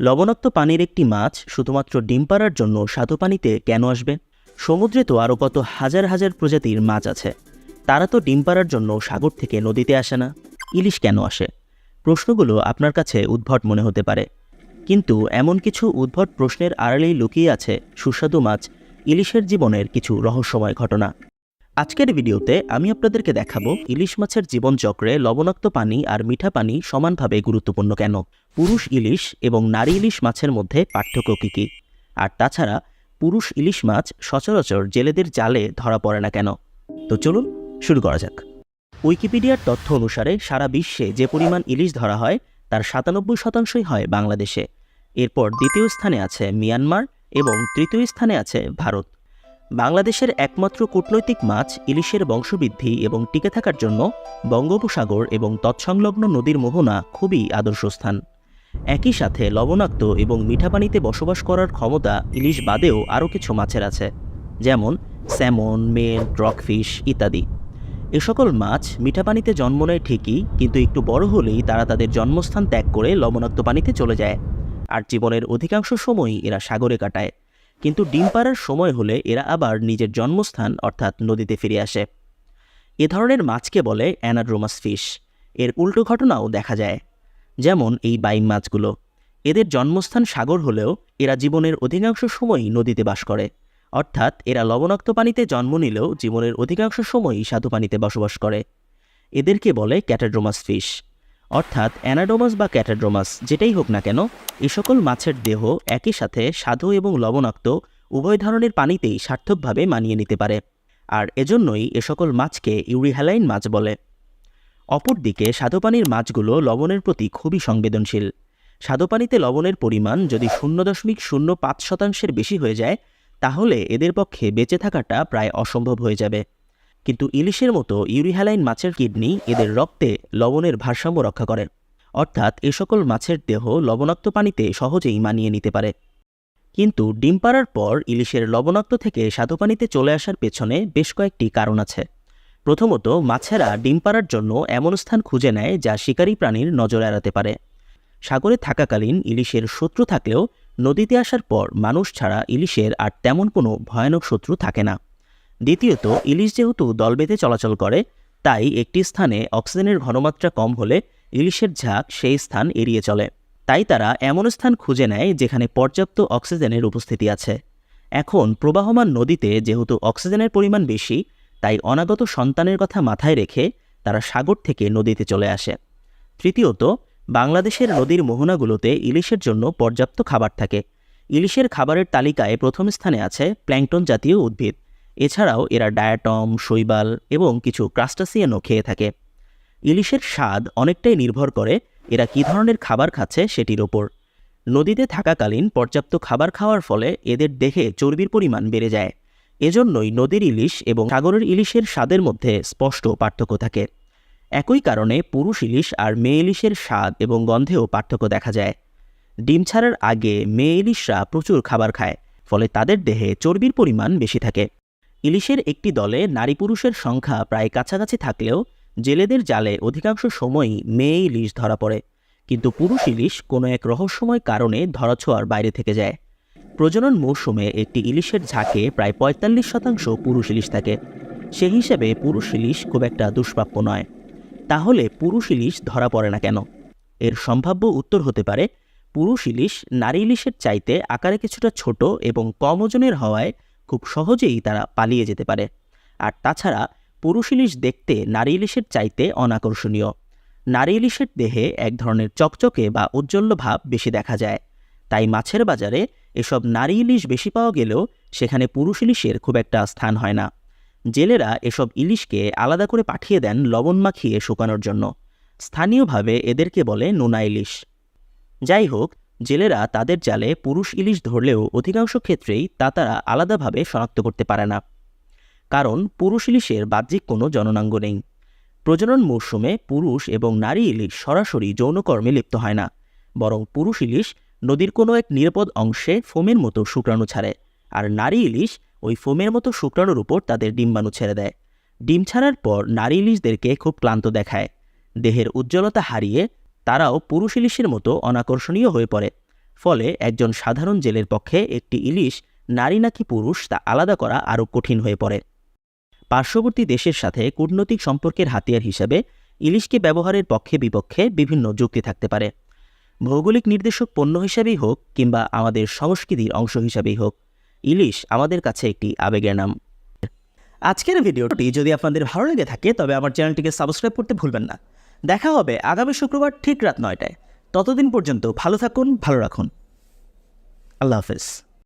লবণাক্ত পানির একটি মাছ শুধুমাত্র ডিম পাড়ার জন্য স্বাদু পানিতে কেন আসবে? সমুদ্রে তো আরও কত হাজার হাজার প্রজাতির মাছ আছে। তারা তো ডিম পাড়ার জন্য সাগর থেকে নদীতে আসে না। ইলিশ কেন আসে? প্রশ্নগুলো আপনার কাছে উদ্ভট মনে হতে পারে। কিন্তু এমন কিছু উদ্ভট প্রশ্নের আড়ালেই লুকিয়ে আছে সুস্বাদু মাছ ইলিশের জীবনের কিছু রহস্যময় ঘটনা। আজকের ভিডিওতে আমি আপনাদেরকে দেখাবো ইলিশ মাছের জীবনচক্রে লবণাক্ত পানি আর মিঠা পানি সমানভাবে গুরুত্বপূর্ণ কেন? পুরুষ ইলিশ এবং নারী ইলিশ মাছের মধ্যে পার্থক্য কী কী? আর তাছাড়া, পুরুষ ইলিশ মাছ সচরাচর জেলেদের জালে ধরা পড়ে না কেন? তো চলুন শুরু করা যাক। উইকিপিডিয়ার তথ্য অনুসারে সারা বিশ্বে যে পরিমাণ ইলিশ ধরা হয়, তার সাতানব্বই শতাংশই হয় বাংলাদেশে। এরপর দ্বিতীয় স্থানে আছে মিয়ানমার এবং তৃতীয় স্থানে আছে ভারত। বাংলাদেশের একমাত্র কূটনৈতিক মাছ ইলিশের বংশবৃদ্ধি এবং টিকে থাকার জন্য বঙ্গোপসাগর এবং তৎসংলগ্ন নদীর মোহনা খুবই আদর্শ স্থান একই সাথে লবণাক্ত এবং মিঠা পানিতে বসবাস করার ক্ষমতা ইলিশ বাদেও আরও কিছু মাছের আছে, যেমন স্যামন মেল রকফিশ ইত্যাদি। এ সকল মাছ মিঠা পানিতে জন্ম নেয় ঠিকই, কিন্তু একটু বড় হলেই তারা তাদের জন্মস্থান ত্যাগ করে লবণাক্ত পানিতে চলে যায়। আর জীবনের অধিকাংশ সময়ই এরা সাগরে কাটায়। কিন্তু ডিম পাড়ার সময় হলে এরা আবার নিজের জন্মস্থান, অর্থাৎ নদীতে ফিরে আসে। এ ধরনের মাছকে বলে অ্যানাড্রোমাস ফিশ। এর উল্টো ঘটনাও দেখা যায়। যেমন এই বাইম মাছগুলো। এদের জন্মস্থান সাগর হলেও এরা জীবনের অধিকাংশ সময়ই নদীতে বাস করে। অর্থাৎ এরা লবণাক্ত পানিতে জন্ম নিলেও জীবনের অধিকাংশ সময়ই স্বাদু পানিতে বসবাস করে। এদেরকে বলে ক্যাটাড্রোমাস ফিশ। অর্থাৎ অ্যানাডোমাস বা ক্যাটাড্রোমাস, যেটাই হোক না কেন, এ সকল মাছের দেহ একই সাথে স্বাদু এবং লবণাক্ত উভয় ধরনের পানিতেই সার্থকভাবে মানিয়ে নিতে পারে। আর এজন্যই এ সকল মাছকে ইউরিহ্যালাইন মাছ বলে। অপরদিকে, স্বাদুপানির মাছগুলো লবণের প্রতি খুবই সংবেদনশীল। স্বাদুপানিতে লবণের পরিমাণ যদি শূন্য দশমিক শূন্য পাঁচ শতাংশের বেশি হয়ে যায়, তাহলে এদের পক্ষে বেঁচে থাকাটা প্রায় অসম্ভব হয়ে যাবে। কিন্তু ইলিশের মতো ইউরিহ্যালাইন মাছের কিডনি এদের রক্তে লবণের ভারসাম্য রক্ষা করে। অর্থাৎ এ সকল মাছের দেহ লবণাক্ত পানিতে সহজেই মানিয়ে নিতে পারে। কিন্তু ডিম পাড়ার পর ইলিশের লবণাক্ত থেকে স্বাদুপানিতে চলে আসার পেছনে বেশ কয়েকটি কারণ আছে। প্রথমত, মাছেরা ডিম পাড়ার জন্য এমন স্থান খুঁজে নেয় যা শিকারী প্রাণীর নজর এড়াতে পারে। সাগরে থাকাকালীন ইলিশের শত্রু থাকলেও নদীতে আসার পর মানুষ ছাড়া ইলিশের আর তেমন কোনো ভয়ানক শত্রু থাকে না। দ্বিতীয়ত, ইলিশ যেহেতু দল চলাচল করে, তাই একটি স্থানে অক্সিজেনের ঘনমাত্রা কম হলে ইলিশের ঝাঁক সেই স্থান এড়িয়ে চলে। তাই তারা এমন স্থান খুঁজে নেয় যেখানে পর্যাপ্ত অক্সিজেনের উপস্থিতি আছে। এখন প্রবাহমান নদীতে যেহেতু অক্সিজেনের পরিমাণ বেশি, তাই অনাগত সন্তানের কথা মাথায় রেখে তারা সাগর থেকে নদীতে চলে আসে। তৃতীয়ত, বাংলাদেশের নদীর মোহনাগুলোতে ইলিশের জন্য পর্যাপ্ত খাবার থাকে। ইলিশের খাবারের তালিকায় প্রথম স্থানে আছে প্ল্যাংটন জাতীয় উদ্ভিদ। এছাড়াও এরা ডায়াটম, শৈবাল এবং কিছু ক্রাস্টাসিয়ানও খেয়ে থাকে। ইলিশের স্বাদ অনেকটাই নির্ভর করে এরা কী ধরনের খাবার খাচ্ছে সেটির ওপর। নদীতে থাকাকালীন পর্যাপ্ত খাবার খাওয়ার ফলে এদের দেহে চর্বির পরিমাণ বেড়ে যায়। এজন্যই নদীর ইলিশ এবং সাগরের ইলিশের স্বাদের মধ্যে স্পষ্ট পার্থক্য থাকে। একই কারণে পুরুষ ইলিশ আর মেয়ে ইলিশের স্বাদ এবং গন্ধেও পার্থক্য দেখা যায়। ডিম ছাড়ার আগে মেয়ে ইলিশরা প্রচুর খাবার খায়, ফলে তাদের দেহে চর্বির পরিমাণ বেশি থাকে। ইলিশের একটি দলে নারী পুরুষের সংখ্যা প্রায় কাছাকাছি থাকলেও জেলেদের জালে অধিকাংশ সময়ই মেয়ে ইলিশ ধরা পড়ে। কিন্তু পুরুষ ইলিশ কোনো এক রহস্যময় কারণে ধরাছোঁয়ার বাইরে থেকে যায়। প্রজনন মৌসুমে একটি ইলিশের ঝাঁকে প্রায় পঁয়তাল্লিশ শতাংশ পুরুষ ইলিশ থাকে। সেই হিসেবে পুরুষ ইলিশ খুব একটা দুষ্প্রাপ্য নয়। তাহলে পুরুষ ইলিশ ধরা পড়ে না কেন? এর সম্ভাব্য উত্তর হতে পারে, পুরুষ ইলিশ নারী ইলিশের চাইতে আকারে কিছুটা ছোট এবং কম ওজনের হওয়ায় খুব সহজেই তারা পালিয়ে যেতে পারে। আর তাছাড়া পুরুষ ইলিশ দেখতে নারী ইলিশের চাইতে অনাকর্ষণীয়। নারী ইলিশের দেহে এক ধরনের চকচকে বা উজ্জ্বল্য ভাব বেশি দেখা যায়। তাই মাছের বাজারে এসব নারী ইলিশ বেশি পাওয়া গেলেও সেখানে পুরুষ ইলিশের খুব একটা স্থান হয় না। জেলেরা এসব ইলিশকে আলাদা করে পাঠিয়ে দেন লবণ মাখিয়ে শুকানোর জন্য। স্থানীয়ভাবে এদেরকে বলে নোনা ইলিশ। যাই হোক জেলেরা তাদের জালে পুরুষ ইলিশ ধরলেও অধিকাংশ ক্ষেত্রেই তা তারা আলাদাভাবে শনাক্ত করতে পারে না। কারণ পুরুষ ইলিশের বাহ্যিক কোনো জননাঙ্গ নেই। প্রজনন মৌসুমে পুরুষ এবং নারী ইলিশ সরাসরি যৌনকর্মে লিপ্ত হয় না, বরং পুরুষ ইলিশ নদীর কোনো এক নিরাপদ অংশে ফোমের মতো শুক্রাণু ছাড়ে, আর নারী ইলিশ ওই ফোমের মতো শুক্রাণুর উপর তাদের ডিম্বাণু ছেড়ে দেয়। ডিম ছাড়ার পর নারী ইলিশদেরকে খুব ক্লান্ত দেখায়, দেহের উজ্জ্বলতা হারিয়ে তারাও পুরুষ ইলিশের মতো অনাকর্ষণীয় হয়ে পড়ে। ফলে একজন সাধারণ জেলের পক্ষে একটি ইলিশ নারী নাকি পুরুষ তা আলাদা করা আরও কঠিন হয়ে পড়ে। পার্শ্ববর্তী দেশের সাথে কূটনৈতিক সম্পর্কের হাতিয়ার হিসেবে ইলিশকে ব্যবহারের পক্ষে বিপক্ষে বিভিন্ন যুক্তি থাকতে পারে। ভৌগোলিক নির্দেশক পণ্য হিসাবেই হোক কিংবা আমাদের সংস্কৃতির অংশ হিসাবেই হোক, ইলিশ আমাদের কাছে একটি আবেগের নাম। আজকের ভিডিওটি যদি আপনাদের ভালো লেগে থাকে, তবে আমার চ্যানেলটিকে সাবস্ক্রাইব করতে ভুলবেন না। দেখা হবে আগামী শুক্রবার ঠিক রাত নয়টায়। ততদিন পর্যন্ত ভালো থাকুন, ভালো রাখুন। আল্লাহ হাফেজ।